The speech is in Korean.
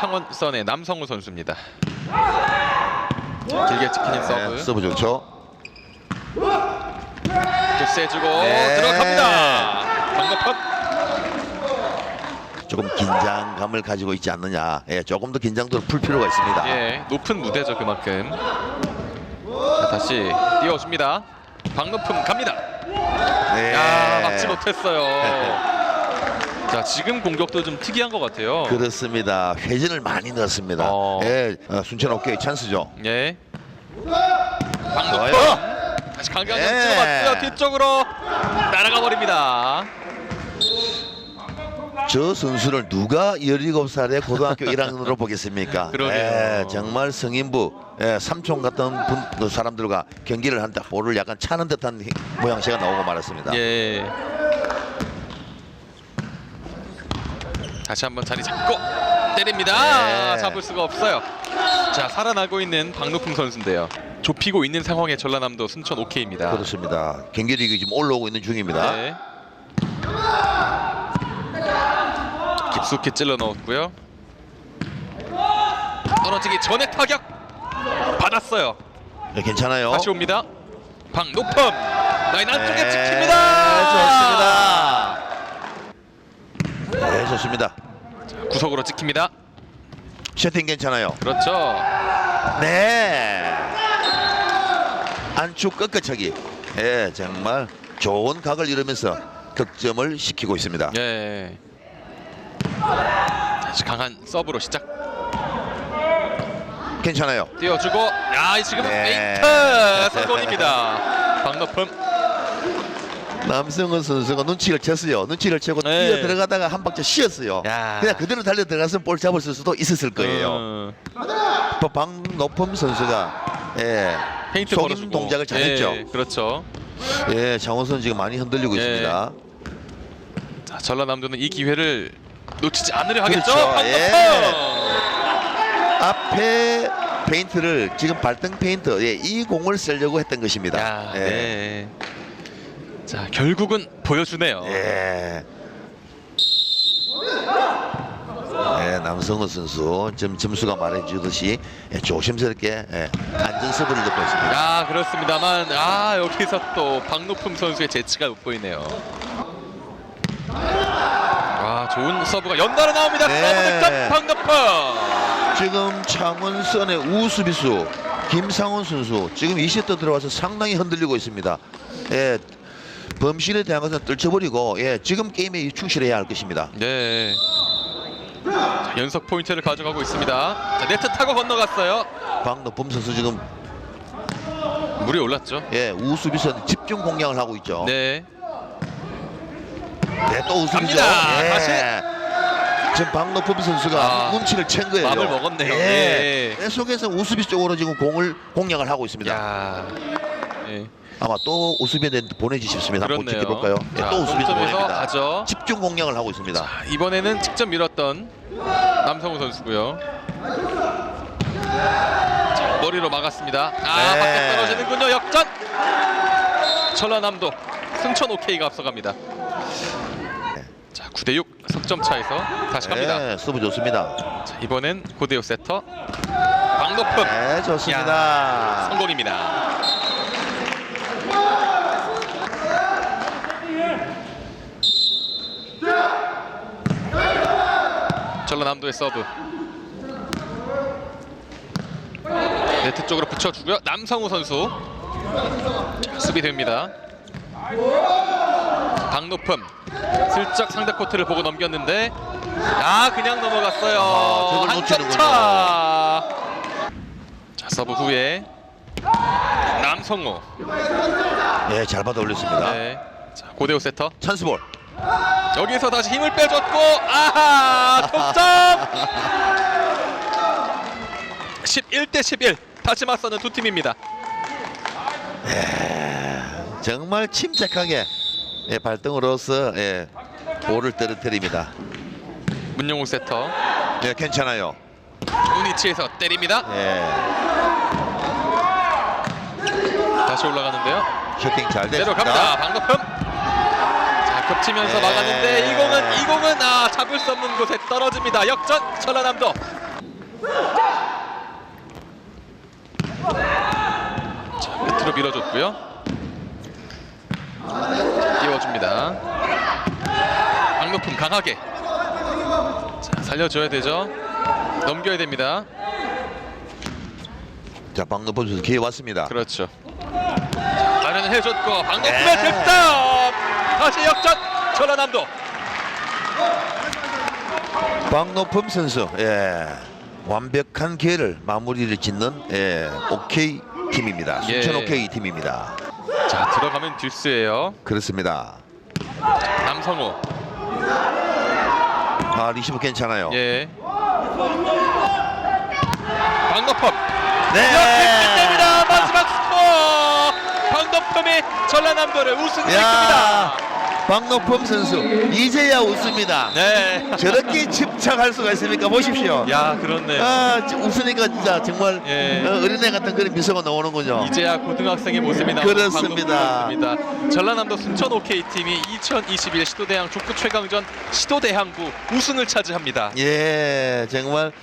창원 선의 남성우 선수입니다. 길게 서브. 네, 서브 좋죠. 또 세주고 네. 들어갑니다. 방법합. 조금 긴장감을 가지고 있지 않느냐. 예, 조금 더 긴장도를 풀 필요가 있습니다. 예, 높은 무대죠 그만큼. 자, 다시 띄워줍니다. 박높음 갑니다. 네. 야 막지 못했어요. 자 지금 공격도 좀 특이한 것 같아요. 그렇습니다. 회전을 많이 넣었습니다. 어. 예, 어, 순천 오케이 찬스죠. 예. 좋아요. 박높음 다시 강경한 예. 찍어봤고요 뒤쪽으로 날아가 버립니다. 저 선수를 누가 17살에 고등학교 1학년으로 보겠습니까? 그러게요. 예, 정말 성인부 예, 삼촌 같은 분, 그 사람들과 경기를 한다. 볼을 약간 차는 듯한 모양새가 나오고 말았습니다. 예. 다시 한번 자리 잡고 때립니다. 네. 잡을 수가 없어요. 자 살아나고 있는 박노풍 선수인데요. 좁히고 있는 상황의 전라남도 순천 오케이입니다. 그렇습니다. 경기력이 지금 올라오고 있는 중입니다. 네. 깊숙이 찔러 넣었고요. 떨어지기 전에 타격 받았어요. 네, 괜찮아요. 다시 옵니다. 박노품 라인 안쪽에 네, 찍힙니다. 좋습니다. 네, 좋습니다. 구석으로 찍힙니다. 셔팅 괜찮아요. 그렇죠. 네. 안축 꺾어차기. 예, 정말 좋은 각을 이루면서 득점을 시키고 있습니다. 예. 다시 강한 서브로 시작. 괜찮아요. 띄워주고 야 지금 네. 페인트 성공입니다. 박노품 남성은 선수가 눈치를 챘어요. 눈치를 채고 네. 뛰어 들어가다가 한 박자 쉬었어요. 야. 그냥 그대로 달려 들어갔으면 볼 잡았을 수도 있었을 거예요. 어, 또 박노품 선수가 예, 페인트 속임 걸어주고. 동작을 잘했죠. 예, 그렇죠. 예, 장원선 지금 많이 흔들리고 예. 있습니다. 자, 전라남도는 이 기회를 놓치지 않으려 하겠죠. 그렇죠. 예. 앞에 페인트를 지금 발등 페인트 예, 이 공을 쓰려고 했던 것입니다. 야, 예. 네. 자 결국은 보여주네요. 예. 예, 남성호 선수 점, 점수가 말해주듯이 예, 조심스럽게 예, 안전서브를 넣고 있습니다. 야 그렇습니다만 아 여기서 또 박노품 선수의 재치가 돋보이네요. 아 좋은 서브가 연달아 나옵니다. 네. 서브 득점 박노품. 지금 창원선의 우수비수 김상훈 선수 지금 20대 들어와서 상당히 흔들리고 있습니다. 예, 범실에 대한 것은 떨쳐버리고 예, 지금 게임에 충실해야 할 것입니다. 네. 자, 연속 포인트를 가져가고 있습니다. 자, 네트 타고 건너갔어요. 박노범 선수 지금 물이 올랐죠. 예, 우수비수한테 집중 공략을 하고 있죠. 네. 네, 또. 갑니다. 예. 다시. 지금 박노품 선수가 아, 눈치를 챈 거예요. 마음을 먹었네요. 예. 네. 계속해서 우수비 쪽으로 지금 공을 공략을 하고 있습니다. 야. 네. 아마 또 우수비한테 보내주십습니다. 한번. 지켜볼까요? 예, 자, 또 동점에서 보냅니다. 가죠. 집중 공략을 하고 있습니다. 이번에는 직접 밀었던 남성우 선수고요. 자, 머리로 막았습니다. 아 네. 밖에 떨어지는군요. 역전. 전라남도 승천 오케이가 앞서갑니다. 자 9대6 석점 차에서 다시 갑니다. 네, 서브 좋습니다. 자, 이번엔 고대호 세터 박노품 네, 좋습니다. 성공입니다. 전라남도의 서브 네트 쪽으로 붙여주고요 남성우 선수 자, 수비됩니다 박노품 슬쩍 상대 코트를 보고 넘겼는데 아 그냥 넘어갔어요 아, 저걸 한점 놓치는군요. 차. 자 서브 후에 남성우 예, 잘 받아 올렸습니다. 네. 자 고대호 세터 찬스볼. 여기서 다시 힘을 빼줬고 아하 동점! 11대 11 다시 맞서는 두 팀입니다. 정말 침착하게 예, 발등으로서 예, 볼을 떨어뜨립니다. 문용욱 세터. 예, 괜찮아요. 우니치에서 때립니다. 예, 다시 올라가는데요. 슈팅 잘 됐습니다. 내려갑니다. 방금품 자 겹치면서 네. 막았는데 이 공은 이 공은 아 잡을 수 없는 곳에 떨어집니다 역전 전라남도 자, 끝으로 밀어줬고요. 띄워줍니다. 박노품 강하게. 자, 살려줘야 되죠. 넘겨야 됩니다. 자, 박노범 선수 기회 왔습니다. 그렇죠. 마련을 해줬고 박노품의 네. 득점. 다시 역전. 전라남도. 박노범 선수, 예, 완벽한 기회를 마무리를 짓는 예, 오케이 팀입니다. 순천 예. 오케이 팀입니다. 자 들어가면 듀스예요. 그렇습니다. 남성호. 아, 리시브 괜찮아요. 예. 박노품. 네. 이렇게 끝냅니다. 마지막 스코어. 박노품이 전라남도를 우승시킵니다. 야, 박노범 선수 이제야 웃습니다. 네. 저렇게 집착할 수가 있습니까? 보십시오. 야 그렇네 요. 아, 지- 웃으니까 진짜 정말 예. 어, 어린애 같은 그런 미소가 나오는군요. 이제야 고등학생의 모습이 나오는 그렇습니다. 전라남도 순천 OK 팀이 2021 시도대항 족구 최강전 시도대항부 우승을 차지합니다. 예, 정말